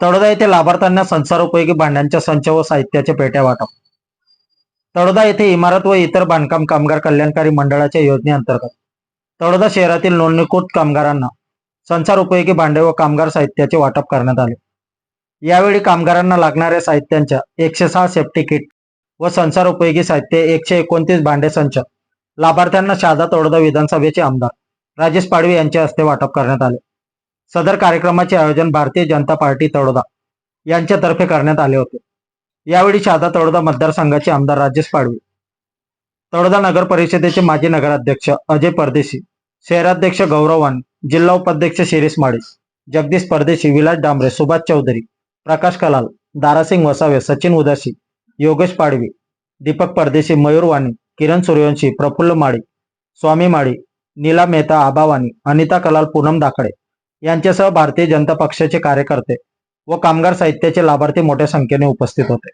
तळोदा येथे लाभार्थ्यांना संसारोपयोगी भांड्यांच्या संच व साहित्याचे पेट्या वाटप. तळोदा येथे इमारत व इतर बांधकाम कामगार कल्याणकारी मंडळाच्या योजनेअंतर्गत तळोदा शहरातील नोंदणीकृत कामगारांना संसार उपयोगी भांडे व कामगार साहित्याचे वाटप करण्यात आले. यावेळी कामगारांना लागणाऱ्या साहित्यांच्या एकशे सहा सेफ्टी किट व संसार उपयोगी साहित्य एकशे एकोणतीस भांडे संच लाभार्थ्यांना शहादा तळोदा विधानसभेचे आमदार राजेश पाडवी यांच्या हस्ते वाटप करण्यात आले. सदर कार्यक्रमाचे आयोजन भारतीय जनता पार्टी तळोदा यांच्यातर्फे करण्यात आले होते. यावेळी शहादा तळोदा मतदारसंघाचे आमदार राजेश पाडवी तळोदा नगर परिषदेचे माजी नगराध्यक्ष अजय परदेशी शहराध्यक्ष गौरवान जिल्हा उपाध्यक्ष शिरीष माळीस जगदीश परदेशी विलास डांबरे सुभाष चौधरी प्रकाश कलाल दारासिंग वसावे सचिन उदासी योगेश पाडवी दीपक परदेशी मयूर वाणी किरण सूर्यवंशी प्रफुल्ल माळी स्वामी माळी नीला मेहता आबावानी अनिता कलाल पूनम दाखडे यांच्यासह भारतीय जनता पक्षाचे कार्यकर्ते व कामगार साहित्याचे लाभार्थी मोठ्या संख्येने उपस्थित होते.